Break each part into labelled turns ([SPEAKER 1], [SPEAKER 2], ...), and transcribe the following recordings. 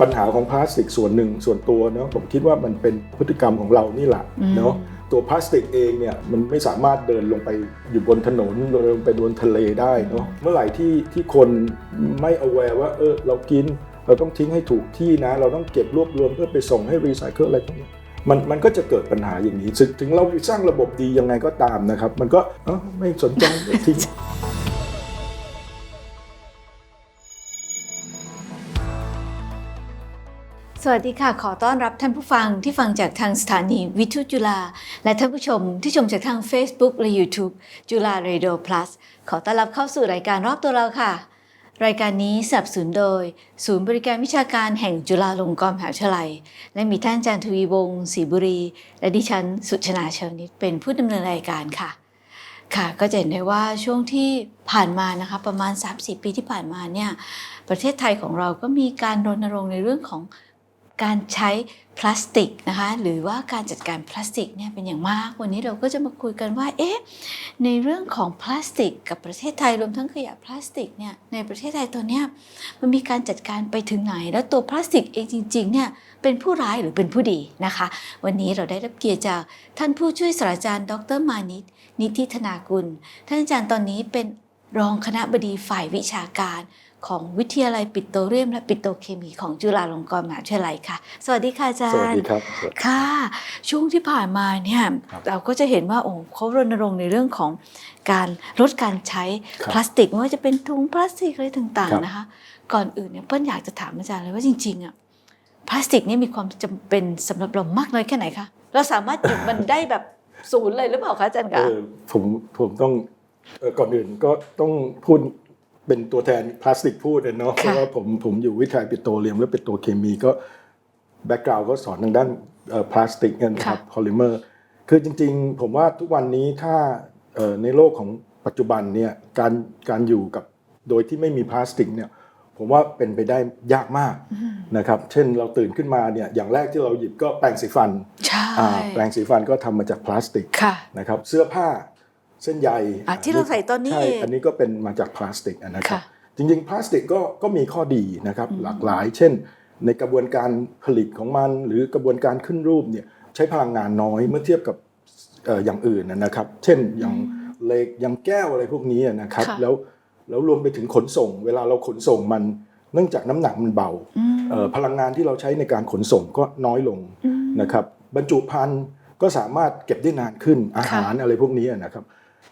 [SPEAKER 1] ปัญหาของพลาสติกส่วนหนึ่งส่วนตัวเนาะผมคิดว่ามันเป็นพฤติกรรมของเรานี่แหละ
[SPEAKER 2] อืม
[SPEAKER 1] เนาะตัวพลาสติกเองเนี่ยมันไม่สามารถเดินลงไปอยู่บนถนนเดินลงไปบนทะเลได้เนาะเมื่อไหร่ที่ที่คนไม่ aware ว่าเออเรากิน เราต้องทิ้งให้ถูกที่นะ เราต้องเก็บรวบรวมเพื่อไปส่งให้รีไซเคิลอะไรพวกนี้มันมันก็จะเกิดปัญหาอย่างนี้ ถึงถึงเราสร้างระบบดียังไงก็ตามนะครับ มันก็เอ้าไม่สนใจทิ้ง
[SPEAKER 2] สวัสดีค่ะ ขอต้อนรับท่านผู้ฟังที่ฟังจากทางสถานีวิทยุจุฬาและท่านผู้ชมที่ชมจากทาง Facebook และ YouTube จุฬา Radio Plus ขอต้อนรับเข้าสู่รายการรอบตัวเราค่ะ รายการนี้สนับสนุนโดย ศูนย์บริการวิชาการแห่งจุฬาลงกรณ์มหาวิทยาลัย และมีท่านอาจารย์ทวีวงศ์ศรีบุรี และดิฉันสุชนาเชลนิตเป็นผู้ดำเนินรายการค่ะ ค่ะก็จะเห็นได้ว่าช่วงที่ผ่านมานะคะประมาณ3-4ปีที่ผ่านมาเนี่ยประเทศไทยของเราก็มีการรณรงค์ในเรื่องของ การใช้พลาสติกนะคะหรือว่าการจัดการพลาสติกเนี่ยเป็นอย่างมาก วันนี้เราก็จะมาคุยกันว่าเอ๊ะในเรื่องของพลาสติก กับประเทศไทยรวมทั้งขยะพลาสติกเนี่ยในประเทศไทยตอนนี้มันมีการจัดการไปถึงไหน แล้วตัวพลาสติกเองจริงๆเนี่ยเป็นผู้ร้ายหรือเป็นผู้ดีนะคะ วันนี้เราได้รับเกียรติจากท่านผู้ช่วยศาสตราจารย์ ดรมานิตนิติธนากุล ท่านอาจารย์ตอนนี้เป็นรองคณะบดีฝ่ายวิชาการ ของวิทยาลัยปิโตรเลียม และปิโตรเคมีของจุฬาลงกรณ์มหาวิทยาลัยค่ะ สวัสดีค่ะอาจารย์
[SPEAKER 1] สวัสดีครับ
[SPEAKER 2] ค่ะ ช่วงที่ผ่านมาเนี่ย
[SPEAKER 1] ครับ
[SPEAKER 2] เราก็จะเห็นว่าโอ้เขารณรงค์ในเรื่องของการลดการใช้
[SPEAKER 1] ครับ
[SPEAKER 2] พลาสติกไม่ว่าจะเป็นถุงพลาสติกอะไรต่าง
[SPEAKER 1] ครับ
[SPEAKER 2] ๆนะคะ ก่อนอื่นเนี่ยเปิ้ลอยากจะถามอาจารย์เลยว่าจริงๆอะพลาสติกนี่มีความจำเป็นสำหรับเรามากน้อยแค่ไหนคะเราสามารถหยุดมันได้แบบศูนย์เลยหรือเปล่าคะอาจารย์
[SPEAKER 1] เอ
[SPEAKER 2] คะ
[SPEAKER 1] อผมผมต้องเอ่อก่อนอื่นก็ต้องพูด เป็นตัวแทนพลาสติกพูดนะเนาะเพ
[SPEAKER 2] ค่ะ
[SPEAKER 1] ราะว่าผมผมอยู่วิทยาลัยปิโตรเลียมและปิโตรเคมีก็แบ็กกราวด์ก็สอนทางด้านเอ่อพลาสติกกันนะครับพอลิเมอร์คือจริงๆ ผมว่าทุกวันนี้ถ้าเอ่อในโลกของปัจจุบันเนี่ยการการอยู่กับโดยที่ไม่มีพลาสติกเนี่ยผมว่าเป็นไปได้ยากมากนะครับ เช่นเราตื่นขึ้นมาเนี่ยอย่างแรกที่เราหยิบก็แปรงสีฟัน
[SPEAKER 2] ใช่
[SPEAKER 1] อ่าแปรงสีฟันก็ทำมาจากพลาสติก
[SPEAKER 2] ค่ะ
[SPEAKER 1] นะครับเสื้อผ้า เส้นใย
[SPEAKER 2] อะที่เราใส่ตอนนี้
[SPEAKER 1] ใช่
[SPEAKER 2] เอง
[SPEAKER 1] อันนี้ก็เป็นมาจากพลาสติกอะนะครับ
[SPEAKER 2] ค่ะ
[SPEAKER 1] จริงๆพลาสติกก็ก็มีข้อดีนะครับหลากหลาย เช่น ในกระบวนการผลิตของมัน หรือกระบวนการขึ้นรูปเนี่ยใช้พลังงานน้อยเมื่อเทียบกับเอ่ออย่างอื่นนะนะครับ เช่นอย่างเหล็กอย่างแก้วอะไรพวกนี้อะนะครับ
[SPEAKER 2] ค่ะ
[SPEAKER 1] แล้วแล้วรวมไปถึงขนส่ง เวลาเราขนส่งมัน เนื่องจากน้ำหนักมันเบา
[SPEAKER 2] อืม
[SPEAKER 1] เอ่อพลังงานที่เราใช้ในการขนส่งก็น้อยลง
[SPEAKER 2] อืม
[SPEAKER 1] นะครับ บรรจุภัณฑ์ก็สามารถเก็บได้นานขึ้นอาหารอะไรพวกนี้นะครับ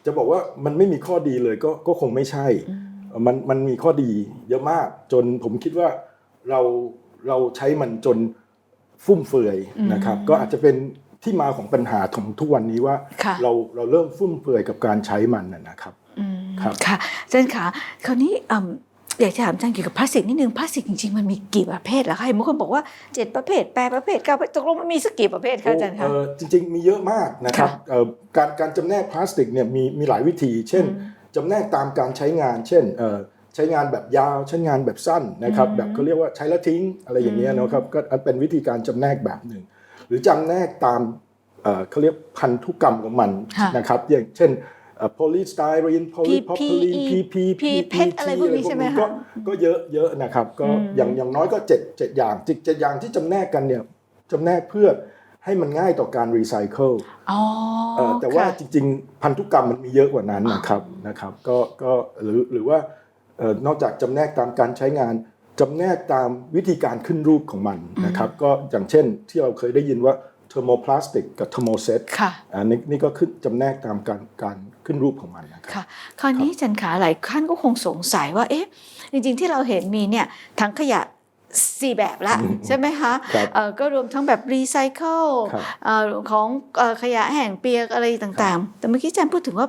[SPEAKER 1] จะบอกว่ามันไม่มีข้อดีเลยก็ก็คงไม่ใช่ มันมันมีข้อดีเยอะมากจนผมคิดว่าเราเราใช้มันจนฟุ่มเฟือยนะครับ ก็อาจจะเป็นที่มาของปัญหาของทุกวันนี้ว่า
[SPEAKER 2] ค่ะ
[SPEAKER 1] เราเราเริ่มฟุ่มเฟือยกับการใช้มันนะนะครับ
[SPEAKER 2] อืม
[SPEAKER 1] ครับ
[SPEAKER 2] ค่ะอาจารย์คะคราวนี้ อืมอยากจะถามอาจารย์เกี่ยวกับพลาสติกนิดนึงพลาสติกจริงๆมันมีกี่ประเภทเหรอคะเห็นบางคนบอกว่าเจ็ดประเภทแปดประเภทเก้าประเภทตกลงมันมีสักกี่ประเภทคะอาจารย์คะ
[SPEAKER 1] เอ่อจริงๆมีเยอะมากนะครับ
[SPEAKER 2] ค่ะ
[SPEAKER 1] เอ่อการการจำแนกพลาสติกเนี่ยมีมีหลายวิธี เช่น
[SPEAKER 2] อืม
[SPEAKER 1] จำแนกตามการใช้งาน เช่นเอ่อใช้งานแบบยาวใช้งานแบบสั้นนะครับ
[SPEAKER 2] อืม
[SPEAKER 1] แบบเขาเรียกว่าใช้แล้วทิ้งอะไรอย่างเงี้ย
[SPEAKER 2] อืม
[SPEAKER 1] นะครับก็เป็นวิธีการจำแนกแบบหนึ่ง หรือจำแนกตามเอ่อเขาเรียกพันธุกรรมของมัน
[SPEAKER 2] ค่ะ
[SPEAKER 1] นะครับอย่างเช่น โพลีสไตรีนโพลีพอพลี
[SPEAKER 2] PPE
[SPEAKER 1] พีพี
[SPEAKER 2] PPET อะไรพวกนี้ใช่ไหมคะ
[SPEAKER 1] ก็ก็เยอะเยอะนะครับก็
[SPEAKER 2] อืม
[SPEAKER 1] อย่างอย่างน้อยก็เจ็ดเจ็ดอย่างเจ็ดเจ็ดอย่างที่จำแนกกันเนี่ยจำแนกเพื่อให้มันง่ายต่อการรีไซเคิล
[SPEAKER 2] อ๋อ
[SPEAKER 1] เอ่อแต่ว่า
[SPEAKER 2] ค่ะ
[SPEAKER 1] จริงๆ พันธุกรรมมันมีเยอะกว่านั้นนะครับนะครับก็ก็หรือหรือว่าเอ่อนอกจากจำแนกตามการใช้งานจำแนกตามวิธีการขึ้นรูปของมันนะครับ ก็อย่างเช่นที่เราเคยได้ยินว่า เทอร์โมพลาสติกกับเทอร์โมเซต
[SPEAKER 2] ค่ะ
[SPEAKER 1] อันนี้นี่ก็ขึ้นจำแนกตามการการขึ้นรูปของมันนะครับ
[SPEAKER 2] ค่ะคราวนี้อาจันขาหลายท่านก็คงสงสัยว่าเอ๊ะจริงๆที่เราเห็นมีเนี่ยถังขยะสี่แบบละ
[SPEAKER 1] อืม
[SPEAKER 2] ใช่ไหมคะ
[SPEAKER 1] ครับ
[SPEAKER 2] เอ่อก็รวมทั้งแบบรีไซเคิล
[SPEAKER 1] ครับ
[SPEAKER 2] เอ่อของเอ่อขยะแห้งเปียกอะไรต่างๆ แต่เมื่อกี้อาจารย์พูดถึงว่า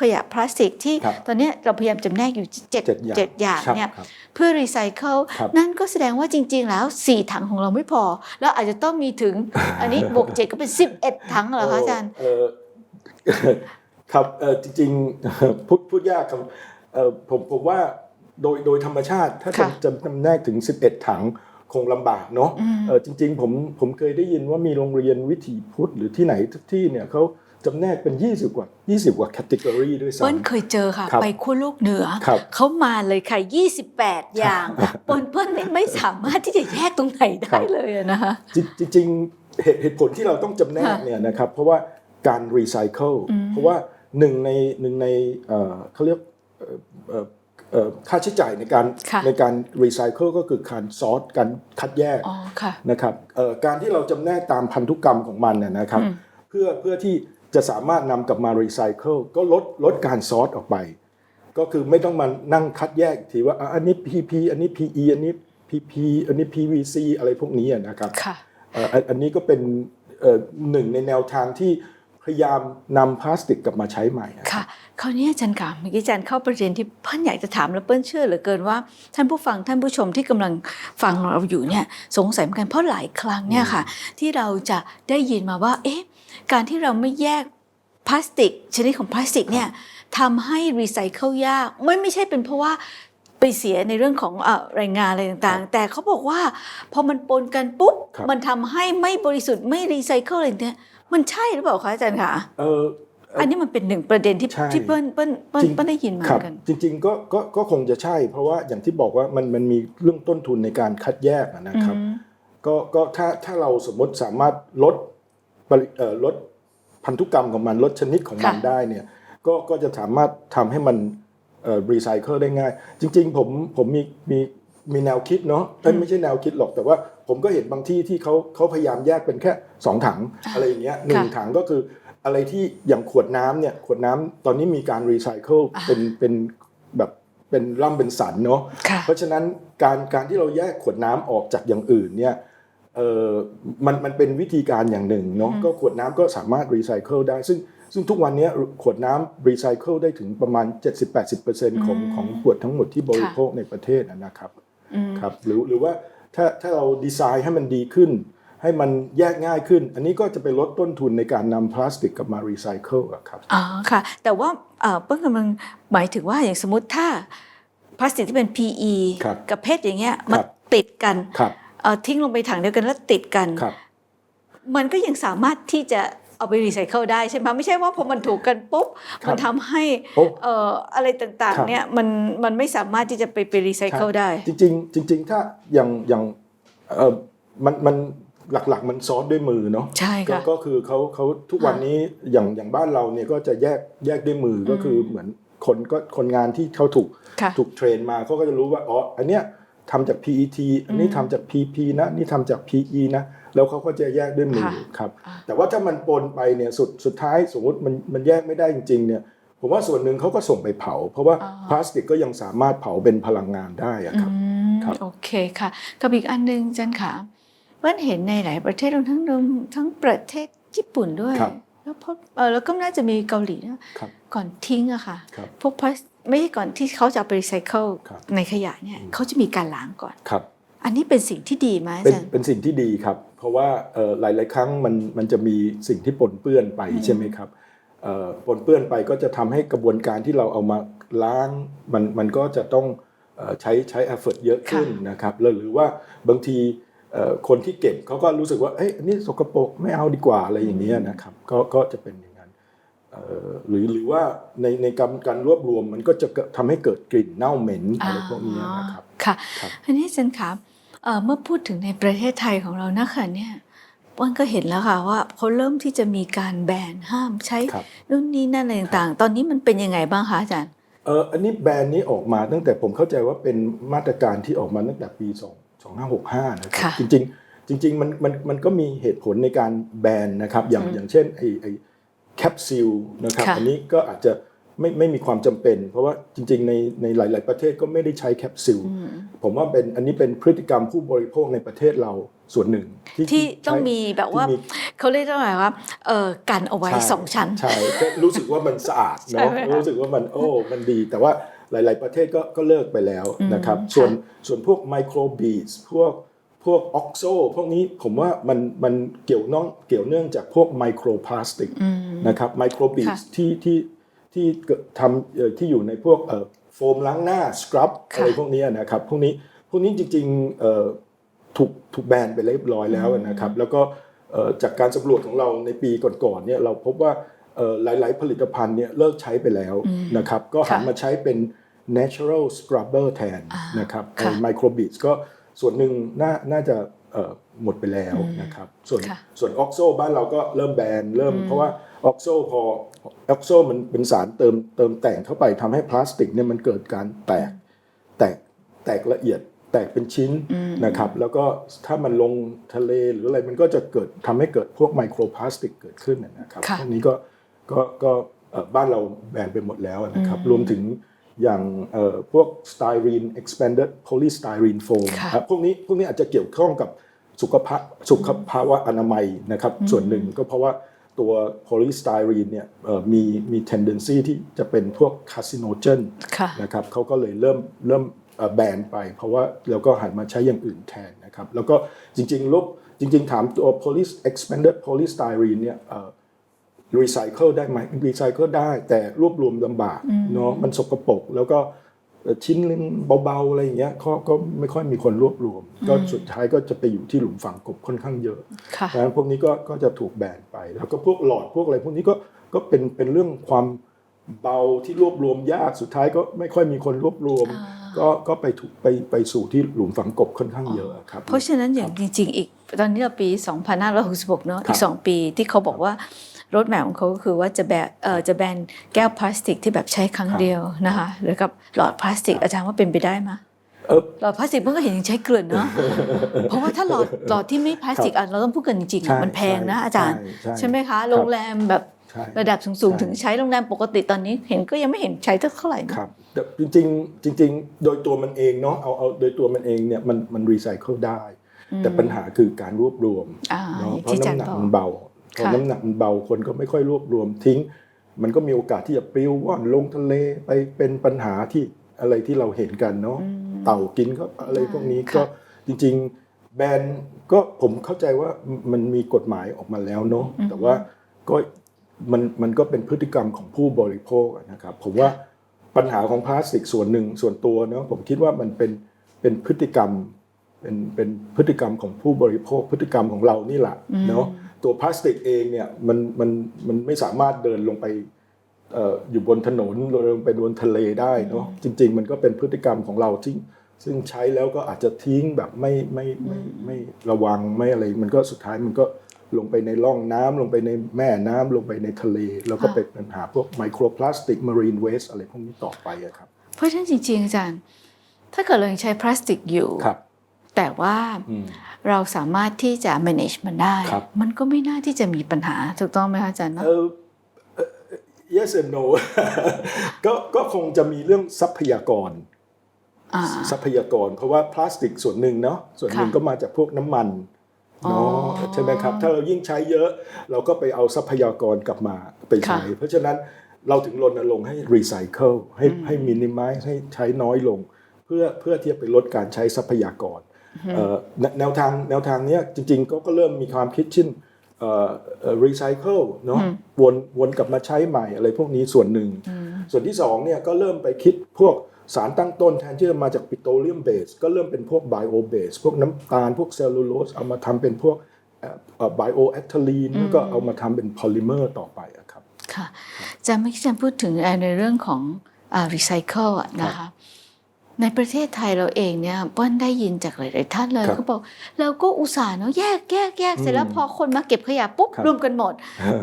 [SPEAKER 2] ขยะพลาสติกที่
[SPEAKER 1] ครับ
[SPEAKER 2] ตอนเนี้ยเราพยายามจำแนกอยู่เจ็ด
[SPEAKER 1] เจ็ดอย่าง
[SPEAKER 2] เจ็ดอย่าง
[SPEAKER 1] ครับ
[SPEAKER 2] เนี่ย
[SPEAKER 1] ครับ
[SPEAKER 2] เพื่อรีไซเคิล
[SPEAKER 1] ครับ
[SPEAKER 2] นั่นก็แสดงว่าจริง ๆ แล้ว 4 ถังของเราไม่พอ แล้วอาจจะต้องมีถึงอันนี้บวกเจ็ดก็เป็น 11 ถังเหรอคะอาจารย์
[SPEAKER 1] เอ่อครับเอ่อจริงๆพูดพูดยากครับเอ่อผมผมว่าโดยโดยธรรมชาติถ้าจะ
[SPEAKER 2] ค่ะ
[SPEAKER 1] จะจำแนกถึง 11 ถังคงลำบากเนาะ
[SPEAKER 2] อืม
[SPEAKER 1] เออจริงๆผมผมเคยได้ยินว่ามีโรงเรียนวิถีพุทธหรือที่ไหนทุกที่เนี่ยเขา จำแนกเป็น 20 กว่า 20 กว่าแคตตากรีด้วย
[SPEAKER 2] เปิ้ล
[SPEAKER 1] ซ้ำ
[SPEAKER 2] เคยเจอค่ะ
[SPEAKER 1] ครับ
[SPEAKER 2] ไปขั้วโลกเหนือ
[SPEAKER 1] ครับ
[SPEAKER 2] เขามาเลยค่ะ 28 อย่างเปิ้ลเปิ้ลไม่ไม่สามารถที่จะแยกตรงไหน
[SPEAKER 1] ครั
[SPEAKER 2] ได้
[SPEAKER 1] บ
[SPEAKER 2] เลยอะนะคะ
[SPEAKER 1] จริงจริงๆเหตุเหตุผลที่เราต้องจำแนก
[SPEAKER 2] ค่ะ
[SPEAKER 1] เนี่ยนะครับเพราะว่าการรีไซเคิล
[SPEAKER 2] อืม
[SPEAKER 1] เพราะว่าหนึ่งในหนึ่งในเอ่อเขาเรียกเอ่อเอ่อเอ่อค่าใช้จ่ายในการ
[SPEAKER 2] ค่ะ
[SPEAKER 1] ในการรีไซเคิลก็คือการซอร์ตการคัดแยก
[SPEAKER 2] อ๋อค่ะ
[SPEAKER 1] นะครับเอ่อการที่เราจำแนกตามพันธุกรรมของมันน่ะนะครับ
[SPEAKER 2] อืม
[SPEAKER 1] เพื่อเพื่อที่ จะสามารถนำกลับมารีไซเคิลก็ลดลดการซอร์ตออกไป ก็คือไม่ต้องมานั่งคัดแยกทีว่าอะอันนี้ PP อันนี้ PE อันนี้ PP อันนี้ PVC อะไรพวกนี้อะนะครับ
[SPEAKER 2] ค่ะ
[SPEAKER 1] เอ่ออันอันนี้ก็เป็นเอ่อหนึ่งในแนวทางที่ พยายามนำพลาสติกกลับมาใช้ใหม่อะ
[SPEAKER 2] ค่ะคราวนี้อาจารย์ค่ะเมื่อกี้อาจารย์เข้าประเด็นที่เพิ่นอยากจะถามแล้วเปิ้ลเชื่อเหลือเกินว่า ท่านผู้ฟังท่านผู้ชมที่กำลังฟังเราอยู่เนี่ยสงสัยเหมือนกันเพราะหลายครั้งเนี่ยค่ะ ที่เราจะได้ยินมาว่า เอ๊ะการที่เราไม่แยกพลาสติก ชนิดของพลาสติกเนี่ยทำให้รีไซเคิลยากไม่ไม่ใช่เป็นเพราะว่าไปเสียในเรื่องของเอ่อแรงงานอะไรต่างๆ แต่เขาบอกว่าพอมันปนกันปุ๊บ
[SPEAKER 1] ครับ
[SPEAKER 2] มันทำให้ไม่บริสุทธิ์ไม่รีไซเคิลอะไรเนี่ย มันใช่หรือเปล่าคะอาจารย์คะ
[SPEAKER 1] เออ
[SPEAKER 2] อันนี้มันเป็นหนึ่งประเด็นที่
[SPEAKER 1] ใช่
[SPEAKER 2] ที่เปิ้ลเปิ้ลเปิ้ล
[SPEAKER 1] จริง
[SPEAKER 2] เปิ้ลได้ยินมา
[SPEAKER 1] ค
[SPEAKER 2] เห
[SPEAKER 1] รั
[SPEAKER 2] มื
[SPEAKER 1] บ
[SPEAKER 2] อนกัน
[SPEAKER 1] จริงๆก็ก็ก็คงจะใช่ เพราะว่าอย่างที่บอกว่ามันมันมีเรื่องต้นทุนในการคัดแยกอะนะครับ
[SPEAKER 2] อืม
[SPEAKER 1] ก็ก็ถ้าถ้าเราสมมติสามารถลดปริเอ่อลดพันธุกรรมของมันลดชนิดของมัน
[SPEAKER 2] ค่ะ
[SPEAKER 1] ได้เนี่ยก็ก็จะสามารถทำให้มันเอ่อรีไซเคิลได้ง่าย จริง ๆ ผมผมมีมีมีแนวคิดเนาะเอ้ยไม่ใช่แนวคิดหรอกแต่ว่า ผมก็เห็นบางที่ที่เขาเขาพยายามแยกเป็นแค่ 2 ถังอะไรอย่างเงี้ยหนึ่งถังก็คืออะไรที่อย่างขวดน้ำเนี่ยขวดน้ำตอนนี้มีการรีไซเคิลเป็นเป็นแบบเป็นร่ำเป็นสันเนาะ
[SPEAKER 2] ค่ะ
[SPEAKER 1] เพราะฉะนั้นการการที่เราแยกขวดน้ำออกจากอย่างอื่นเนี่ยเออมันมันเป็นวิธีการอย่างหนึ่งเนาะ
[SPEAKER 2] อืม
[SPEAKER 1] ก็ขวดน้ำก็สามารถรีไซเคิลได้ซึ่งซึ่งทุกวันนี้ขวดน้ำรีไซเคิลได้ถึงประมาณ 70-80%ของของขวดทั้งหมดที่บริโภคในประเทศนะนะครับ
[SPEAKER 2] อืม
[SPEAKER 1] ครับหรือหรือว่า ถ้าถ้าเราดีไซน์ให้มันดีขึ้น ให้มันแยกง่ายขึ้น อันนี้ก็จะไปลดต้นทุนในการนำพลาสติกกลับมารีไซเคิลอะครับ
[SPEAKER 2] อ๋อค่ะ แต่ว่าเอ่อเปิ้ลกำลังหมายถึงว่าอย่างสมมติถ้าพลาสติกที่เป็น PE
[SPEAKER 1] ครับ
[SPEAKER 2] กับเพชรอย่างเงี้ยมัน
[SPEAKER 1] ครับ
[SPEAKER 2] ติดกัน
[SPEAKER 1] ครับ
[SPEAKER 2] เอ่อทิ้งลงไปถังเดียวกันแล้วติดกัน
[SPEAKER 1] ครับ
[SPEAKER 2] มันก็ยังสามารถที่จะ เอาไปรีไซเคิลได้ใช่ไหมไม่ใช่ว่าพอมันถูกกันปุ๊บ
[SPEAKER 1] ครับ
[SPEAKER 2] มันทำให้
[SPEAKER 1] โอ้
[SPEAKER 2] เอ่ออะไรต่าง
[SPEAKER 1] ครับ
[SPEAKER 2] ๆเนี่ยมันมันไม่สามารถที่จะไปไปรีไซเคิลได้
[SPEAKER 1] จริงๆจริงๆถ้าอย่างอย่างเออมันมันหลักๆ มันซอสด้วยมือเนาะ
[SPEAKER 2] ใช่
[SPEAKER 1] ก็
[SPEAKER 2] ค่ะ
[SPEAKER 1] ก็คือเขาเขาทุกวันนี้อย่างอย่างบ้านเราเนี่ยก็จะแยกแยกด้วยมืออก็คือเหมือนคนก็คนงานที่เขาถูก
[SPEAKER 2] ค่ะ
[SPEAKER 1] ถูกเทรนมาเขาก็จะรู้ว่าอ๋ออันเนี้ยทำจาก PET อันนี้ทำจาก PP นะนี่ทำจาก PE นะ แล้วเขาก็จะแยกด้วยมือ
[SPEAKER 2] ค่ะ
[SPEAKER 1] ครับ
[SPEAKER 2] อ่า
[SPEAKER 1] แต่ว่าถ้ามันปนไปเนี่ยสุดสุดท้ายสมมติมันมันแยกไม่ได้จริงๆเนี่ยผมว่าส่วนหนึ่งเขาก็ส่งไปเผา เพราะว่าพลาสติกก็ยังสามารถเผาเป็นพลังงานได้อะครับ
[SPEAKER 2] อืม
[SPEAKER 1] ครับ
[SPEAKER 2] โอเคค่ะกับอีกอันหนึ่งอาจันค่ะเปิ้ลเห็นในหลายประเทศรวมทั้งรวมทั้งประเทศญี่ปุ่นด้วย
[SPEAKER 1] ครับ
[SPEAKER 2] แล้วพบเออแล้วก็น่าจะมีเกาหลีนะครับก่อนทิ้งอะค่ะ
[SPEAKER 1] ครับ
[SPEAKER 2] พวกพลาสไม่ใช่ก่อนที่เขาจะเอาไปรีไซเคิล
[SPEAKER 1] ครับ
[SPEAKER 2] ในขยะเนี่ยเขาจะมีการล้างก่อน
[SPEAKER 1] ครับ
[SPEAKER 2] อันนี้เป็นสิ่งที่ดีไหมอา
[SPEAKER 1] เป็น
[SPEAKER 2] จารย์
[SPEAKER 1] เป็นสิ่งที่ดีครับเพ ราะว่าเอ่อหลาย ๆ ครั้งมันมันจะมีสิ่งที่ปนเปื้อนไป
[SPEAKER 2] อืม
[SPEAKER 1] ใช่ไหมครับเอ่อปนเปื้อนไปก็จะทำให้กระบวนการที่เราเอามาล้างมันมันก็จะต้องเอ่อใช้ใช้ effort เยอะขึ้นนะครับแล้วหรือว่าบางทีเอ่อคนที่เก็บเขาก็รู้สึกว่าเอ้ยอันนี้สกปรกไม่เอาดีกว่าอะไรอย่างเงี้ยนะครับก็ก็จะเป็นอย่างนั้นเอ่อหรือหรือว่าในในการการรวบรวมมันก็จะเกิดทำให้เกิดกลิ่นเน่าเหม็นอะไรพวกนี้นะครับ
[SPEAKER 2] ค่ะ
[SPEAKER 1] ครับ
[SPEAKER 2] อันนี้อาจารย์คะเอ่อ เมื่อพูดถึงในประเทศไทยของเรานะคะเนี่ยวันก็เห็นแล้วค่ะว่าเขาเริ่มที่จะมีการแบนห้ามใช้
[SPEAKER 1] ครับ
[SPEAKER 2] นู่นนี่นั่นอะไรต่างๆ ตอนนี้มันเป็นยังไงบ้างคะอาจารย์
[SPEAKER 1] เอออันนี้แบรนด์นี้ออกมาตั้งแต่ผมเข้าใจว่าเป็นมาตรการที่ออกมาตั้งแต่ปี 2 2565 นะครั
[SPEAKER 2] ค่ะ
[SPEAKER 1] จริงๆจริงๆมันมันมันก็มีเหตุผลในการแบนนะครับอย่าง
[SPEAKER 2] อืม
[SPEAKER 1] อย่างเช่นไอไอแคปซิลนะครับ
[SPEAKER 2] ค่ะ
[SPEAKER 1] อันนี้ก็อาจจะ ไม่ไม่มีความจำเป็น เพราะว่าจริง ๆ ในในหลาย ๆ ประเทศก็ไม่ได้ใช้แคปซิล
[SPEAKER 2] อืม
[SPEAKER 1] ผมว่าเป็นอันนี้เป็นพฤติกรรมผู้บริโภคในประเทศเราส่วนหนึ่ง
[SPEAKER 2] ที่ต้อง
[SPEAKER 1] ใช้
[SPEAKER 2] มีแบบว่า
[SPEAKER 1] ที่มี
[SPEAKER 2] เขาเรียกว่าอะไรว่าเออกันเอาไว้
[SPEAKER 1] ใช่
[SPEAKER 2] สองชั้น
[SPEAKER 1] ใช่ก็รู้สึกว่ามันสะอาด
[SPEAKER 2] ใช่
[SPEAKER 1] เนาะ
[SPEAKER 2] ไหมคะ
[SPEAKER 1] รู้สึกว่ามันโอ้มันดี แต่ว่าหลาย ๆ ประเทศก็ก็เลิกไปแล้ว
[SPEAKER 2] อืม
[SPEAKER 1] นะครับ
[SPEAKER 2] ค่ะ
[SPEAKER 1] ส่วนส่วนพวกไมโครบีดพวกพวกออกโซพวกนี้ผมว่ามันมันเกี่ยวน้องเกี่ยวเนื่องจากพวกไมโครพลาสติก
[SPEAKER 2] อืม
[SPEAKER 1] นะครับไมโครบีด
[SPEAKER 2] ค่ะ
[SPEAKER 1] ที่ที่ ที่เกิดทำเอ่อที่อยู่ในพวกเอ่อโฟมล้างหน้าสครับ
[SPEAKER 2] ค่ะ
[SPEAKER 1] อะไรพวกนี้นะครับพวกนี้พวกนี้จริงๆเอ่อถูกถูกแบนไปเรียบร้อยแล้วนะครับ แล้วก็เอ่อจากการสำรวจของเราในปีก่อนๆเนี่ยเราพบว่าเอ่อหลาย ๆ ผลิตภัณฑ์เนี่ยเลิกใช้ไปแล้วนะครับ ก็หัน
[SPEAKER 2] ค่ะ
[SPEAKER 1] มาใช้เป็น natural scrubber แทนนะครับ
[SPEAKER 2] ค่ะ
[SPEAKER 1] ไมโครบิดก็ส่วนหนึ่งน่าน่าจะเอ่อหมดไปแล้วนะครับ ส่วน
[SPEAKER 2] ค่ะ
[SPEAKER 1] ส่วนออกโซบ้านเราก็เริ่มแบนเริ่มเพราะว่า ออกโซพอออกโซมันเป็นสารเติมเติมแต่งเข้าไปทำให้พลาสติกเนี่ยมันเกิดการแตกแตกแตกละเอียดแตกเป็นชิ้นนะครับ แล้วก็ถ้ามันลงทะเลหรืออะไรมันก็จะเกิดทำให้เกิดพวกไมโครพลาสติกเกิดขึ้นนะครับ
[SPEAKER 2] ค่ะ
[SPEAKER 1] พวกนี้ก็ก็ก็เอ่อบ้านเราแบนไปหมดแล้วนะครับ รวมถึงอย่างเอ่อพวก styrene expanded polystyrene foam
[SPEAKER 2] ค่ะ
[SPEAKER 1] ครับพวกนี้พวกนี้อาจจะเกี่ยวข้องกับสุขภาพสุขภาวะอนามัยนะครับ ส่วนหนึ่งก็เพราะว่า ตัว polystyrene เนี่ยเอ่อมีมี tendency ที่จะเป็นพวก carcinogen
[SPEAKER 2] ค่ะ
[SPEAKER 1] นะครับเขาก็เลยเริ่มเริ่มเอ่อแบนไป เพราะว่าแล้วก็หันมาใช้อย่างอื่นแทนนะครับแล้วก็จริงๆลบจริงๆ ถามตัว poly expanded polystyrene เนี่ยเอ่อรีไซเคิลได้ไหมรีไซเคิลได้แต่รวบรวมลำบากเนาะมันสกปรกแล้วก็เอ่อ ชิ้นนึงเบาๆอะไรอย่างเงี้ยก็ก็ไม่ค่อยมีคนรวบรวม ก็สุดท้ายก็จะไปอยู่ที่หลุมฝังกบค่อนข้างเยอะ
[SPEAKER 2] ค่ะ
[SPEAKER 1] ดังนั้นพวกนี้ก็ก็จะถูกแบนไป แล้วก็พวกหลอดพวกอะไรพวกนี้ก็ก็เป็นเป็นเรื่องความเบาที่รวบรวมยากสุดท้ายก็ไม่ค่อยมีคนรวบรวม ก็ก็ไปถูกไปไปสู่ที่หลุมฝังกบค่อนข้างเยอะครับ
[SPEAKER 2] เพราะฉะนั้นอย่างจริง ๆ อีก ตอนนี้เราปี 2566 เนอะ
[SPEAKER 1] ครั
[SPEAKER 2] อี
[SPEAKER 1] บ
[SPEAKER 2] ก2 ปีที่เขาบอกว่า รถแมพของเขาก็คือว่าจะแบนเอ่อจะแบนแก้วพลาสติกที่แบบใช้ครั้งเดียวนะคะหรือกับหลอดพลาสติกอาจารย์ว่าเป็นไปได้ไหม
[SPEAKER 1] เออ
[SPEAKER 2] หลอดพลาสติกมันก็เห็นยังใช้เกลื่อนเนาะเพราะว่าถ้าหลอดหลอดที่ไม่พลาสติกอะเราต้องพูดกันจริงๆ
[SPEAKER 1] ใช่
[SPEAKER 2] อะมันแพงนะอาจารย์
[SPEAKER 1] ใช่ใช่
[SPEAKER 2] ใช่ไหมคะโรงแรมแบบ
[SPEAKER 1] ใช่
[SPEAKER 2] ระดับสูงๆ
[SPEAKER 1] ใช่
[SPEAKER 2] ถึงใช้โรงแรมปกติตอนนี้เห็นก็ยังไม่เห็นใช้เท่าไหร่นะครับ
[SPEAKER 1] แต่จริงๆจริง ๆ โดยตัวมันเองเนาะเอาเอาโดยตัวมันเองเนี่ยมันมันรีไซเคิลได้ แต่ปัญหาคือการรวบรวม
[SPEAKER 2] อ่า
[SPEAKER 1] เนาะ
[SPEAKER 2] อย่าง
[SPEAKER 1] เพ
[SPEAKER 2] ที่
[SPEAKER 1] ราะ
[SPEAKER 2] อาจาร
[SPEAKER 1] น้ำ
[SPEAKER 2] ย์
[SPEAKER 1] หนัก
[SPEAKER 2] บอก
[SPEAKER 1] มันเบา พอ
[SPEAKER 2] ค่ะ
[SPEAKER 1] น้ำหนักมันเบาคนก็ไม่ค่อยรวบรวมทิ้ง มันก็มีโอกาสที่จะปลิวว่อนลงทะเลไปเป็นปัญหาที่อะไรที่เราเห็นกันเนาะเต่ากินก็อะไรพวกนี้ก็จริง ๆ แบรนด์ก็ผมเข้าใจว่ามันมีกฎหมายออกมาแล้วเนาะแต่ว่าก็มันมันก็เป็นพฤติกรรมของผู้บริโภคอะนะครับผมว่าปัญหาของพลาสติกส่วนหนึ่งส่วนตัวเนาะผมคิดว่ามันเป็นเป็นพฤติกรรมเป็นเป็นพฤติกรรมของผู้บริโภคพฤติกรรมของเรานี่แหละเนาะ ตัวพลาสติกเองเนี่ยมันมันมันไม่สามารถเดินลงไปเอ่ออยู่บนถนนลงไปบนทะเลได้เนาะจริง ๆ มันก็เป็นพฤติกรรมของเราที่ซึ่งใช้แล้วก็อาจจะทิ้งแบบไม่ไม่ไม่ไม่ระวังไม่อะไร มันก็สุดท้ายมันก็ลงไปในร่องน้ำลงไปในแม่น้ำลงไปในทะเล แล้วก็เป็นปัญหาพวกไมโครพลาสติกมารีนเวสอะไรพวกนี้ต่อไปอะครับ
[SPEAKER 2] เพราะฉะนั้นจริงๆอาจารย์ ถ้าเกิดเรายังใช้พลาสติกอยู่
[SPEAKER 1] ครับ
[SPEAKER 2] แต่ว่า
[SPEAKER 1] อืม
[SPEAKER 2] เราสามารถที่จะ manage มันได้
[SPEAKER 1] ครับ
[SPEAKER 2] มันก็ไม่น่าที่จะมีปัญหา ถูกต้องไหมคะอาจารย์เนอะ
[SPEAKER 1] เออเอ่อ yes and no ก็ก็คงจะมีเรื่องทรัพยากร
[SPEAKER 2] อ่า
[SPEAKER 1] ทรัพยากร เพราะว่าพลาสติกส่วนหนึ่งเนาะส่วนหนึ่ง
[SPEAKER 2] ค่ะ
[SPEAKER 1] ก็มาจากพวกน้ำมัน
[SPEAKER 2] อ๋อ
[SPEAKER 1] เนาะใช่ไหมครับ ถ้าเรายิ่งใช้เยอะ เราก็ไปเอาทรัพยากรกลับมาไปใช้
[SPEAKER 2] ค่ะ
[SPEAKER 1] เพราะฉะนั้นเราถึงรณรงค์ให้รีไซเคิลให้ให้มินิมัลให้ใช้น้อยลง เพื่อเพื่อที่จะไปลดการใช้ทรัพยากรเอ่อ แนแนวทางแนวทางเนี้ยจริงๆก็ก็เริ่มมีความคิดเช่นรีไซเคิลเนาะวนวนกลับมาใช้ใหม่อะไรพวกนี้ส่วนหนึ่ง ส่วนที่สองเนี่ยก็เริ่มไปคิดพวกสารตั้งต้นแทนที่จะมาจากปิโตรเลียมเบสก็เริ่มเป็นพวกไบโอเบสพวกน้ำตาล พวกเซลลูโลสเอามาทำเป็นพวกไบโอแอคทลีนแล้วก็เอามาทำเป็นพอลิเมอร์ต่อไปอะครับ
[SPEAKER 2] ค่ะอาจารย์เมื่อกี้อาจารย์พูดถึงในเรื่องของอ่า recycle อะนะคะ ในประเทศไทยเราเองเนี่ยเปิ้ลได้ยินจากหลาย ๆ ท่านเลย
[SPEAKER 1] ครับ
[SPEAKER 2] เขาบอกเราก็อุตส่าห์เนาะแยกแยกแยกเสร็จแล้ว
[SPEAKER 1] อืม
[SPEAKER 2] พอคนมาเก็บขยะปุ๊บ
[SPEAKER 1] ครับ
[SPEAKER 2] รวมกันหมด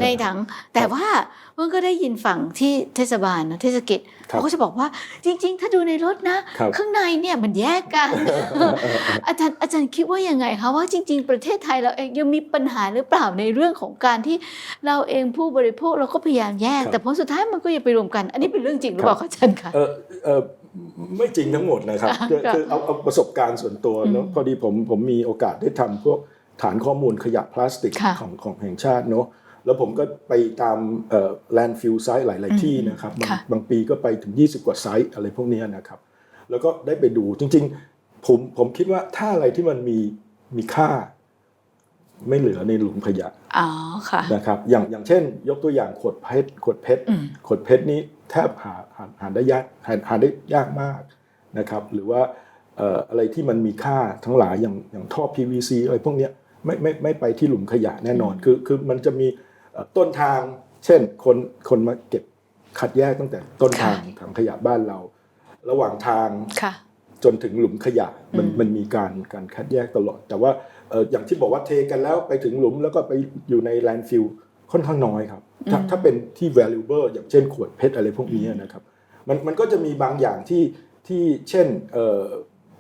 [SPEAKER 2] ในถัง แต่ว่ามันก็ได้ยินฝั่งที่เทศบาลนะเทศกิจ
[SPEAKER 1] ครับ
[SPEAKER 2] เขาก็จะบอกว่าจริง ๆ ถ้าดูในรถนะ
[SPEAKER 1] ครับ
[SPEAKER 2] ข้างในเนี่ยมันแยกกัน อาจารย์อาจารย์คิดว่ายังไงคะว่าจริง ๆ ประเทศไทยเราเองยังมีปัญหาหรือเปล่าในเรื่องของการที่เราเองผู้บริโภคเราก็พยายามแยก
[SPEAKER 1] ครับ
[SPEAKER 2] แต่ผลสุดท้ายมันก็ยังไปรวมกัน อันนี้เป็นเรื่องจริงหรือเปล่าคะอาจารย์คะ
[SPEAKER 1] เออเออ ไม่จริงทั้งหมดนะครับ
[SPEAKER 2] ค่ะ
[SPEAKER 1] คือ
[SPEAKER 2] ค่ะ
[SPEAKER 1] คือเอาเอาประสบการณ์ส่วนตัวเนอะพอดีผมผมมีโอกาสได้ทำพวกฐานข้อมูลขยะพลาสติก
[SPEAKER 2] ค่ะ
[SPEAKER 1] ของของแห่งชาติเนอะแล้วผมก็ไปตามเอ่อแลนด์ฟิลไซต์หลาย ๆ ที่นะครับบาง
[SPEAKER 2] ค่ะ
[SPEAKER 1] บางปีก็ไปถึง 20 กว่าไซต์อะไรพวกเนี้ยนะครับ แล้วก็ได้ไปดูจริง ๆ ผมผมคิดว่าถ้าอะไรที่มันมีมีค่า ไม่เหลือในหลุมขยะ
[SPEAKER 2] อ๋อค่ะ
[SPEAKER 1] นะครับอย่างอย่างเช่น ยกตัวอย่างขวดเพชรขวดเพชร
[SPEAKER 2] อืม
[SPEAKER 1] ขวดเพชรนี้ แทบหาหาหาได้ยากหาหาได้ยากมากนะครับหรือว่าเอ่ออะไรที่มันมีค่าทั้งหลายอย่างอย่างท่อ PVC อะไรพวกเนี้ยไม่ไม่ไม่ไปที่หลุมขยะแน่นอนคือคือมันจะมีเอ่อต้นทาง เช่นคนคนมาเก็บคัดแยกตั้งแต่ต้น
[SPEAKER 2] ค่ะ
[SPEAKER 1] ทางถังขยะบ้านเรา ระหว่างทาง
[SPEAKER 2] ค่ะ
[SPEAKER 1] จนถึงหลุมขยะมัน
[SPEAKER 2] อืม
[SPEAKER 1] มันมีการการคัดแยกตลอด แต่ว่าเอ่ออย่างที่บอกว่าเทกันแล้วไปถึงหลุมแล้วก็ไปอยู่ในแลนด์ฟิล ค่อนข้างน้อยครับถ้าถ้าเป็นที่ valuable อย่างเช่นขวดเพชรอะไรพวกนี้นะครับมันมันก็จะมีบางอย่างที่ที่เช่นเอ่อ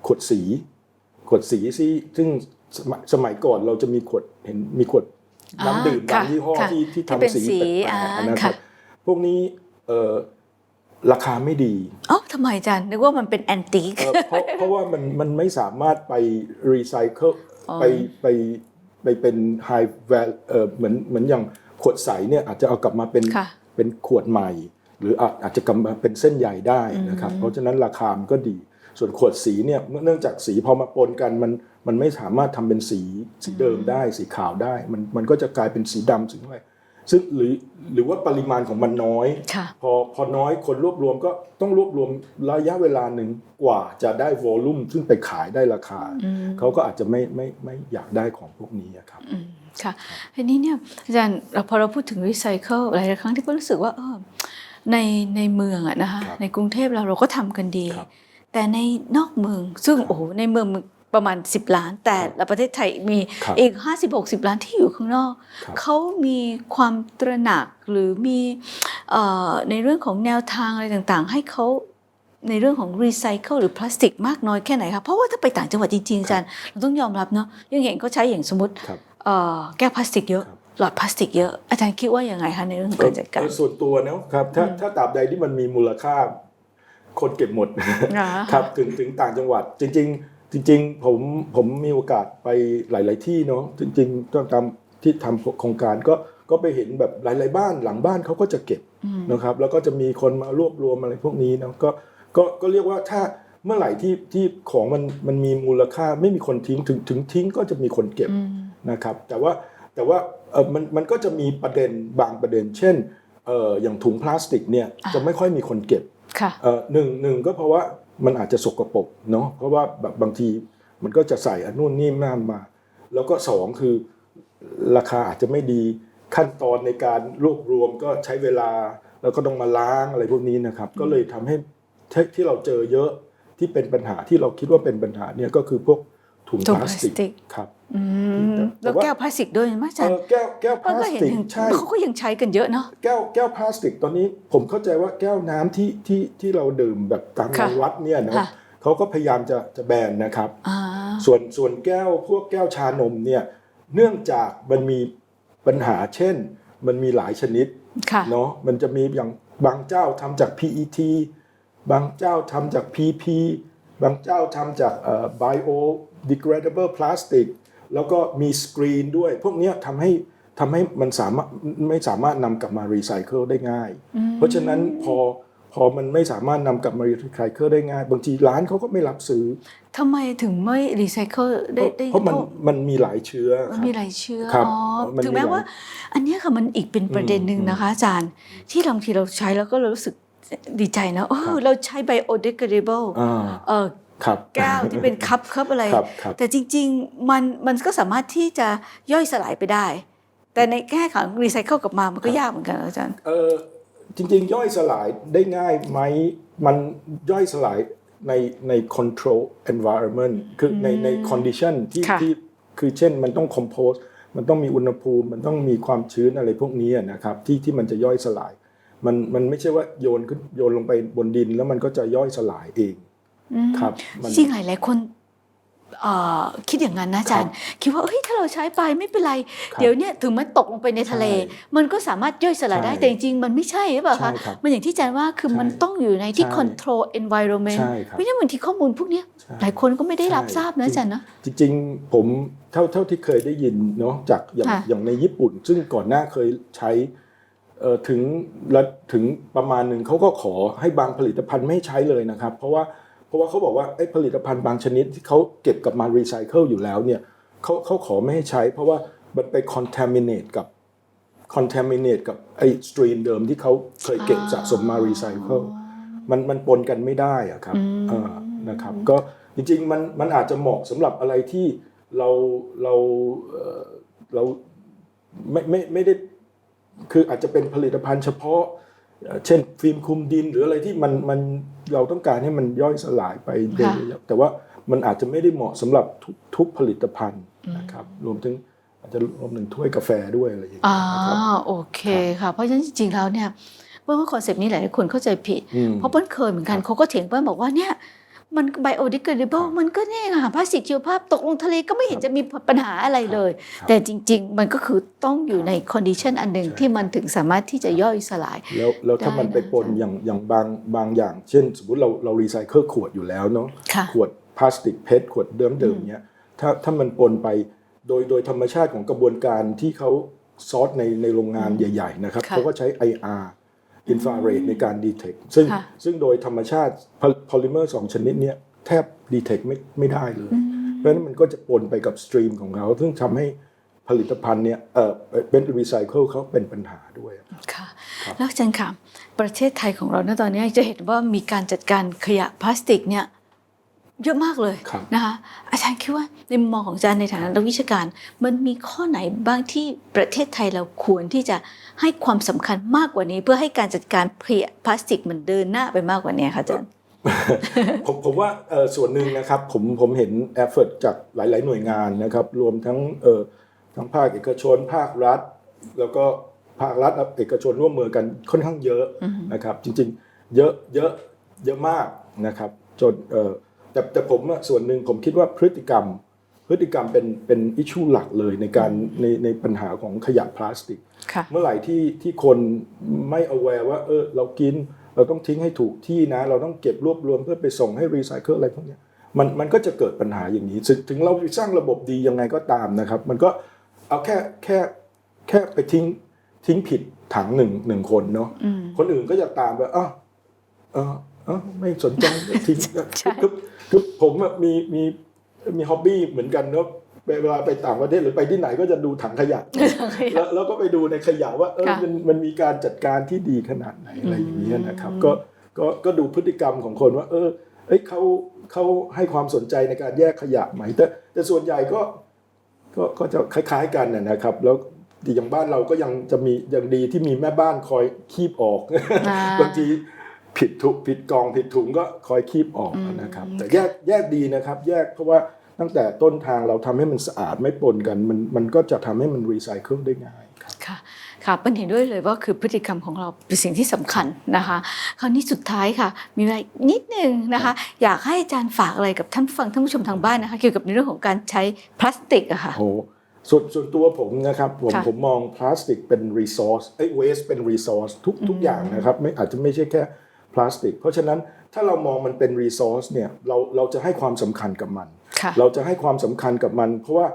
[SPEAKER 1] ขวดสี ขวดสีที่ซึ่งสมัยสมัยก่อนเราจะมีขวดเห็นมีขวดน้ำดื่ม
[SPEAKER 2] อ่า
[SPEAKER 1] บางยี่ห้อ
[SPEAKER 2] ค่ะ
[SPEAKER 1] ที่ที่
[SPEAKER 2] ที่เป็น
[SPEAKER 1] ทำสี
[SPEAKER 2] สี
[SPEAKER 1] แปลก
[SPEAKER 2] อ่า
[SPEAKER 1] ๆนะค
[SPEAKER 2] ค่ะ
[SPEAKER 1] รับพวกนี้เอ่อราคาไม่ดี
[SPEAKER 2] เอ้าทำไมอาจารย์นึกว่ามันเป็นแอนติก
[SPEAKER 1] เอ่อเพราะเพราะว่ามันมันไม่สามารถไปรีไซเคิล
[SPEAKER 2] อ๋อ
[SPEAKER 1] ไปไปไปเป็นไฮแวลเออเหมือนเหมือนอย่าง ขวดใสเนี่ยอาจจะเอากลับมาเป็น
[SPEAKER 2] ค่ะ
[SPEAKER 1] เป็นขวดใหม่ หรืออาจอาจจะกลับมาเป็นเส้นใหญ่ได้นะครับ เพราะฉะนั้นราคามันก็ดี ส่วนขวดสีเนี่ยเมื่อเนื่องจากสีพอมาปนกันมันมันไม่สามารถทำเป็นสีสีเดิมได้สีขาวได้ มันมันก็จะกลายเป็นสีดำสีอะไรซึ่งหรือหรือว่าปริมาณของมันน้อย
[SPEAKER 2] ค่ะ
[SPEAKER 1] พอพอน้อยคนรวบรวมก็ต้องรวบรวมระยะเวลาหนึ่งกว่าจะได้วอลลุ่มซึ่งไปขายได้ราคา เขาก็อาจจะไม่ไม่ไม่อยากได้ของพวกนี้อะครับ
[SPEAKER 2] อืม ค่ะทีนี้เนี่ยอาจารย์เราพอเราพูดถึงรีไซเคิลหลายๆครั้งที่ก็รู้สึกว่าเออในในเมืองอะนะคะ
[SPEAKER 1] ครับ
[SPEAKER 2] ในกรุงเทพเราเราก็ทำกันดี
[SPEAKER 1] ครับ
[SPEAKER 2] แต่ในนอกเมืองซึ่งโอ้โหในเมืองประมาณ 10 ล้าน แต่
[SPEAKER 1] ครับ
[SPEAKER 2] ละประเทศไทยมี
[SPEAKER 1] ครับ
[SPEAKER 2] อีก 50-60 ล้านที่อยู่ข้างนอก
[SPEAKER 1] ครับ
[SPEAKER 2] เขามีความตระหนักหรือมีเอ่อในเรื่องของแนวทางอะไรต่างๆ ให้เขาในเรื่องของรีไซเคิลหรือพลาสติกมากน้อยแค่ไหนคะเพราะว่าถ้าไปต่างจังหวัดจริงๆอาจารย์เราต้องยอมรับเนาะยังเห็นเขาใช้อย่างสมมติ
[SPEAKER 1] ครับ
[SPEAKER 2] เอ่อ แก้วพลาสติกเยอะ
[SPEAKER 1] ครับ
[SPEAKER 2] หลอดพลาสติกเยอะ อาจารย์คิดว่ายังไงคะในเรื่องของการจัดการ
[SPEAKER 1] เอ่อส่วนตัวนะครับถ้าถ้าตราบใดที่มันมีมูลค่า คนเก็บหมด
[SPEAKER 2] อ่า
[SPEAKER 1] ครับถึงถึงต่างจังหวัด จริง ๆ จริง ๆ ผมผมมีโอกาสไปหลาย ๆ ที่เนาะจริงๆตอนทำที่ทำโครงการก็ก็ไปเห็นแบบหลาย ๆ บ้านหลังบ้านเขาก็จะเก็บนะครับ แล้วก็จะมีคนมารวบรวมอะไรพวกนี้เนาะก็ก็ก็เรียกว่าถ้าเมื่อไหร่ที่ที่ของมันมันมีมูลค่าไม่มีคนทิ้งถึงถึงทิ้งก็จะมีคนเก็บ
[SPEAKER 2] อืม
[SPEAKER 1] นะครับแต่ว่าแต่ว่าเออมันมันก็จะมีประเด็นบางประเด็น เช่นเอออย่างถุงพลาสติกเนี่ย
[SPEAKER 2] อ่า
[SPEAKER 1] จะไม่ค่อยมีคนเก็บ
[SPEAKER 2] ค่ะ
[SPEAKER 1] เออหนึ่งหนึ่งก็เพราะว่ามันอาจจะสกปรกเนาะเพราะว่าแบบบางทีมันก็จะใส่อันนู่นนี่นั่นมา แล้วก็สองคือราคาอาจจะไม่ดีขั้นตอนในการรวบรวมก็ใช้เวลาแล้วก็ต้องมาล้างอะไรพวกนี้นะครับ ก็เลยทำให้ที่ที่เราเจอเยอะที่เป็นปัญหาที่เราคิดว่าเป็นปัญหาเนี่ยก็คือพวก ถุง
[SPEAKER 2] ถุง
[SPEAKER 1] พลาสติ
[SPEAKER 2] พลาสติก
[SPEAKER 1] กครับ
[SPEAKER 2] อืม
[SPEAKER 1] แต่
[SPEAKER 2] แล้ว
[SPEAKER 1] ว่า
[SPEAKER 2] แก้วพลาสติกด้วยไหมอาจาร
[SPEAKER 1] เอ
[SPEAKER 2] ย์
[SPEAKER 1] อแก้วแก้วพ
[SPEAKER 2] เพราะ
[SPEAKER 1] ลา
[SPEAKER 2] ก็
[SPEAKER 1] ส
[SPEAKER 2] เห็น
[SPEAKER 1] ติก
[SPEAKER 2] ถึง
[SPEAKER 1] ใช่
[SPEAKER 2] เขาก็ยังใช้กันเยอะเนาะ
[SPEAKER 1] แก้วแก้วพลาสติกตอนนี้ผมเข้าใจว่าแก้วน้ำที่ที่ที่เราดื่มแบบตาม
[SPEAKER 2] ค่ะ
[SPEAKER 1] งานวัดเนี่ยนะ
[SPEAKER 2] ค่ะ
[SPEAKER 1] เขาก็พยายามจะจะแบนนะครับ
[SPEAKER 2] อ่า
[SPEAKER 1] ส่วนส่วนแก้วพวกแก้วชานมเนี่ยเนื่องจากมันมีปัญหาเช่น มันมีหลายชนิด
[SPEAKER 2] ค่ะ
[SPEAKER 1] เนาะมันจะมีอย่างบางเจ้าทำจาก PET บางเจ้าทำจาก PP บางเจ้าทำจากเอ่อ biodegradable plastic แล้วก็มีสกรีนด้วย พวกเนี้ยทำให้ทำให้มันสามารถไม่สามารถนำกลับมารีไซเคิลได้ง่าย เพราะฉะนั้นพอพอมันไม่สามารถนำกลับมารีไซเคิลได้ง่าย บางทีร้านเขาก็ไม่รับซื้อ
[SPEAKER 2] ทำไมถึงไม่รีไซเคิลได้ได้
[SPEAKER 1] เพราะมัน
[SPEAKER 2] เท่า
[SPEAKER 1] มันมีหลายเชื้อ
[SPEAKER 2] มัน
[SPEAKER 1] ครับ
[SPEAKER 2] มีหลายเชื้อ
[SPEAKER 1] ครับ
[SPEAKER 2] อ๋อ
[SPEAKER 1] มันมี
[SPEAKER 2] ถึงแม้
[SPEAKER 1] หลาย
[SPEAKER 2] ว่า อันเนี้ยค่ะมันอีกเป็นประเด็นหนึ่ง
[SPEAKER 1] อืม
[SPEAKER 2] นะคะ อาจารย์ ที่บางทีเราใช้แล้วก็รู้สึกดีใจนะเออเราใช้ biodegradable
[SPEAKER 1] อ่า
[SPEAKER 2] เออ
[SPEAKER 1] ครับ
[SPEAKER 2] แก้วที่เป็นคัพคัพอะไร
[SPEAKER 1] ครับครับ
[SPEAKER 2] แต่จริงๆมันมันก็สามารถที่จะย่อยสลายไปได้ แต่ในแก้ของรีไซเคิลกลับมามันก็ยากเหมือนกันนะอาจารย์
[SPEAKER 1] เออจริง ๆ ย่อยสลายได้ง่ายไหมมันย่อยสลายในใน control environment คือในใน condition ที่
[SPEAKER 2] ค่ะ
[SPEAKER 1] ที่คือเช่นมันต้อง compose มันต้องมีอุณหภูมิ มันต้องมีความชื้นอะไรพวกนี้อะนะครับที่ที่มันจะย่อยสลาย มันมันไม่ใช่ว่าโยนขึ้นโยนลงไปบนดินแล้วมันก็จะย่อยสลายเอง ครับมัน
[SPEAKER 2] จริงหลายๆคนเอ่อคิดอย่างนั้นนะอาจารย์ คิดว่าเฮ้ยถ้าเราใช้ไปไม่เป็นไร
[SPEAKER 1] ครับ
[SPEAKER 2] เดี๋ยวเนี่ยถึงมันตกลงไปในทะเล
[SPEAKER 1] ใช่
[SPEAKER 2] มันก็สามารถย่อยสลายได้
[SPEAKER 1] ใช่
[SPEAKER 2] แต่จริงๆ มันไม่ใช่หรือเปล่าคะ
[SPEAKER 1] ใช่ครับ
[SPEAKER 2] มันอย่างที่อาจารย์ว่าคือ
[SPEAKER 1] ใช่
[SPEAKER 2] มันต้องอยู่ในที่
[SPEAKER 1] ใช่
[SPEAKER 2] control environment
[SPEAKER 1] ใช่ครับ
[SPEAKER 2] เพราะฉะนั้นบางทีข้อมูลพวกเนี้ย
[SPEAKER 1] ใช่
[SPEAKER 2] หลายคนก็ไม่ได้รับ
[SPEAKER 1] ใช่
[SPEAKER 2] ทราบนะอาจารย์นะ
[SPEAKER 1] จริงๆ ผมเท่าเท่าที่เคยได้ยินเนาะจากอย่าง
[SPEAKER 2] ค่ะ
[SPEAKER 1] อย่างในญี่ปุ่น ซึ่งก่อนหน้าเคยใช้เอ่อถึงและถึงประมาณหนึ่งเขาก็ขอให้บางผลิตภัณฑ์ไม่ให้ใช้เลยนะครับ เพราะว่า เพราะว่าเขาบอกว่าไอ้ผลิตภัณฑ์บางชนิดที่เขาเก็บกลับมารีไซเคิลอยู่แล้วเนี่ยเขาเขาขอไม่ให้ใช้ เพราะว่ามันไป contaminate กับ contaminate กับไอ้สตรีมเดิมที่เขาเคยเก็บสะสมมารีไซเคิลมันมันปนกันไม่ได้อะครับเออนะครับ ก็จริงๆมันมันอาจจะเหมาะสำหรับอะไรที่เราเราเอ่อเราไม่ไม่ไม่ได้คืออาจจะเป็นผลิตภัณฑ์เฉพาะ เอ่อเช่นฟิล์มคลุมดินหรืออะไรที่มันมันเราต้องการให้มันย่อยสลายไปโดย
[SPEAKER 2] ค่ะ
[SPEAKER 1] แต่ว่ามันอาจจะไม่ได้เหมาะสำหรับทุกทุกผลิตภัณฑ์นะครับรวมถึงอาจจะรวมถึงถ้วยกาแฟด้วยอะไรอย่างเงี้
[SPEAKER 2] อ่าย
[SPEAKER 1] นะครับ
[SPEAKER 2] โอเคค่ะเพราะฉะนั้นจริงๆแล้วเนี่ยเปิ้ลว่าคอนเซปต์นี้หลายๆคนเข้าใจผิด
[SPEAKER 1] อืม
[SPEAKER 2] เพราะเปิ้ลเคยเหมือนกันเขาก็เถียงเปิ้ลบอกว่าเนี่ย มันไบโอดิเกเดเบิลมันก็เนี่ยค่ะพลาสติกชีวภาพตกลงทะเลก็ไม่เห็นจะมีปัญหาอะไรเลย
[SPEAKER 1] ครับ
[SPEAKER 2] แต่จริง ๆ มันก็คือต้องอยู่ในคอนดิชันอันหนึ่ง
[SPEAKER 1] ใช่
[SPEAKER 2] ที่มันถึงสามารถที่จะย่อยสลาย
[SPEAKER 1] แล้วแล้วถ้า
[SPEAKER 2] ได้
[SPEAKER 1] มันไป
[SPEAKER 2] นะ
[SPEAKER 1] ปนอย่างอย่างบางบางอย่าง เช่น สมมติเราเรารีไซเคิลขวดอยู่แล้วเนาะ
[SPEAKER 2] ค่ะ
[SPEAKER 1] ขวดพลาสติกเพชรขวดเดิมเดิมเนี้ยถ้าถ้ามันปนไปโดยโดยธรรมชาติของกระบวนการที่เขาซอสในในโรงงานใหญ่ ๆ นะครับ
[SPEAKER 2] ค่ะ
[SPEAKER 1] เขาก็ใช้ IR อินฟราเรดในการดีเทคซึ่ง
[SPEAKER 2] ค่ะ
[SPEAKER 1] ซึ่งโดยธรรมชาติพอลิเมอร์สองชนิดเนี้ยแทบดีเทคไม่ไม่ได้เลย เพราะฉะนั้นมันก็จะปนไปกับสตรีมของเขา ซึ่งทำให้ผลิตภัณฑ์เนี่ยเออเป็นรีไซเคิลเขาเป็นปัญหาด้วย
[SPEAKER 2] ค่ะ
[SPEAKER 1] ครับ
[SPEAKER 2] แล้วอาจารย์ค่ะ ประเทศไทยของเราณตอนนี้จะเห็นว่ามีการจัดการขยะพลาสติกเนี่ย เยอะมากเลย
[SPEAKER 1] ครับ
[SPEAKER 2] นะคะอาจารย์คิดว่าในมุมมองของอาจารย์ในฐานะนักวิชาการ มันมีข้อไหนบ้างที่ประเทศไทยเราควรที่จะให้ความสำคัญมากกว่านี้ เพื่อให้การจัดการขยะพลาสติกมันเดินหน้าไปมากกว่านี้ค่ะอาจารย์
[SPEAKER 1] ผมผมว่าเอ่อส่วนหนึ่งนะครับผมผมเห็นแอฟเฟ t จากหลาย ๆ หน่วยงานนะครับ รวมทั้งเอ่อทั้งภาคเอกชน ภาครัฐ แล้วก็ภาครัฐเอกชนร่วมมือกันค่อนข้างเยอะนะครับ จริง ๆ เยอะเยอะเยอะมากนะครับ จนเอ่อ แต่แต่ผมอะส่วนหนึ่งผมคิดว่าพฤติกรรม พฤติกรรมเป็นเป็นอิชชูหลักเลยในการในในปัญหาของขยะพลาสติก
[SPEAKER 2] ค่ะ
[SPEAKER 1] เมื่อไหร่ที่ที่คนไม่ aware ว่าเออเรากินเราต้องทิ้งให้ถูกที่นะ เราต้องเก็บรวบรวมเพื่อไปส่งให้รีไซเคิลอะไรพวกเนี้ยมันมันก็จะเกิดปัญหาอย่างนี้ถึงถึงเราสร้างระบบดียังไงก็ตามนะครับ มันก็เอาแค่แค่แค่ไปทิ้งทิ้งผิดถังหนึ่งหนึ่งคนเนาะคนอื่นก็จะตามไปอ้าวเออเออไม่สนใจทิ้ง
[SPEAKER 2] ใช่
[SPEAKER 1] คือ คือผมอะมีมีมีฮ็อบบี้เหมือนกันเนาะเวลาไปต่างประเทศหรือไปที่ไหนก็จะดูถังขยะ แล้วแล้วก็ไปดูในขยะว่าเออ
[SPEAKER 2] ค่ะ
[SPEAKER 1] มันมันมีการจัดการที่ดีขนาดไหนอะไรอย่างเงี้ยนะครับ ก็ก็ก็ดูพฤติกรรมของคนว่า เออเอ้ยเขาเขาให้ความสนใจในการแยกขยะไหมแต่แต่ส่วนใหญ่ก็ก็ก็จะคล้าย ๆกันนะนะครับ แล้วอย่างบ้านเราก็ยังจะมีอย่างดีที่มีแม่บ้านคอยคีบออก
[SPEAKER 2] อ่า
[SPEAKER 1] บางที ผิดถุกผิดกองผิดถุงก็คอยคีบออกนะครับ แต่แยกแยกดีนะครับ แยกเพราะว่าตั้งแต่ต้นทางเราทำให้มันสะอาดไม่ปนกัน มันมันก็จะทำให้มันรีไซเคิลได้ง่ายครับ
[SPEAKER 2] ค่ะค่ะเปิ้ลเห็นด้วยเลยว่าคือพฤติกรรมของเราเป็นสิ่งที่สำคัญนะคะ คราวนี้สุดท้ายค่ะ มีอะไรนิดนึงนะคะ อยากให้อาจารย์ฝากอะไรกับท่านผู้ฟังท่านผู้ชมทางบ้านนะคะ เกี่ยวกับในเรื่องของการใช้พลาสติกอะค่ะ
[SPEAKER 1] โอ้โหส่วนส่วนตัวผมนะครับผม
[SPEAKER 2] ค่ะ
[SPEAKER 1] ผมมองพลาสติกเป็น resource ไอ้ waste เป็น resource ทุกทุกอย่างนะครับ ไม่อาจจะไม่ใช่แค่ พลาสติก เพราะฉะนั้นถ้าเรามองมันเป็น resource เนี่ยเราเราจะให้ความสำคัญกับมัน
[SPEAKER 2] ค่ะ
[SPEAKER 1] เราจะให้ความสำคัญกับมัน เพราะว่า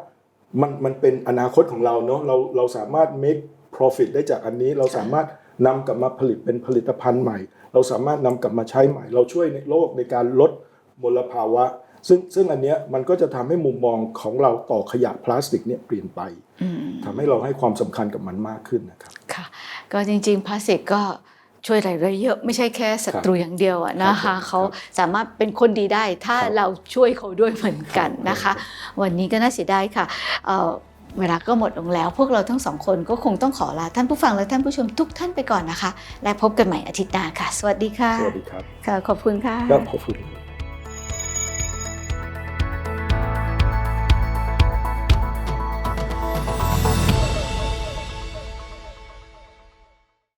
[SPEAKER 1] มันมันเป็นอนาคตของเราเนาะเราเราสามารถ make profit ได้จากอันนี้เราสามารถนำกลับมาผลิตเป็นผลิตภัณฑ์ใหม่ เราสามารถนำกลับมาใช้ใหม่ เราช่วยในโลกในการลดมลภาวะ ซึ่งซึ่งอันเนี้ยมันก็จะทำให้มุมมองของเราต่อขยะพลาสติกเนี่ยเปลี่ยนไปทำให้เราให้ความสำคัญกับมันมากขึ้นนะครับ
[SPEAKER 2] ค่ะ ก็จริงๆพลาสติกก็ ช่วยอะไรได้เยอะไม่ใช่แค่ศัตรูอย่างเดียวอะนะ
[SPEAKER 1] ครั
[SPEAKER 2] คะ
[SPEAKER 1] บผม
[SPEAKER 2] เขาสามารถเป็นคนดีได้ถ้า
[SPEAKER 1] ครับ
[SPEAKER 2] เราช่วยเขาด้วยเหมือนกันนะคะ วันนี้ก็น่าเสียดายค่ะเอ่อเวลาก็หมดลงแล้ว พวกเราทั้งสองคนก็คงต้องขอลาท่านผู้ฟังและท่านผู้ชมทุกท่านไปก่อนนะคะ และพบกันใหม่อาทิตย์หน้าค่ะ สวัสดีค่ะ
[SPEAKER 1] สวัสดีครับ
[SPEAKER 2] ค่ะขอบคุณค่ะ
[SPEAKER 1] ครับขอบคุณ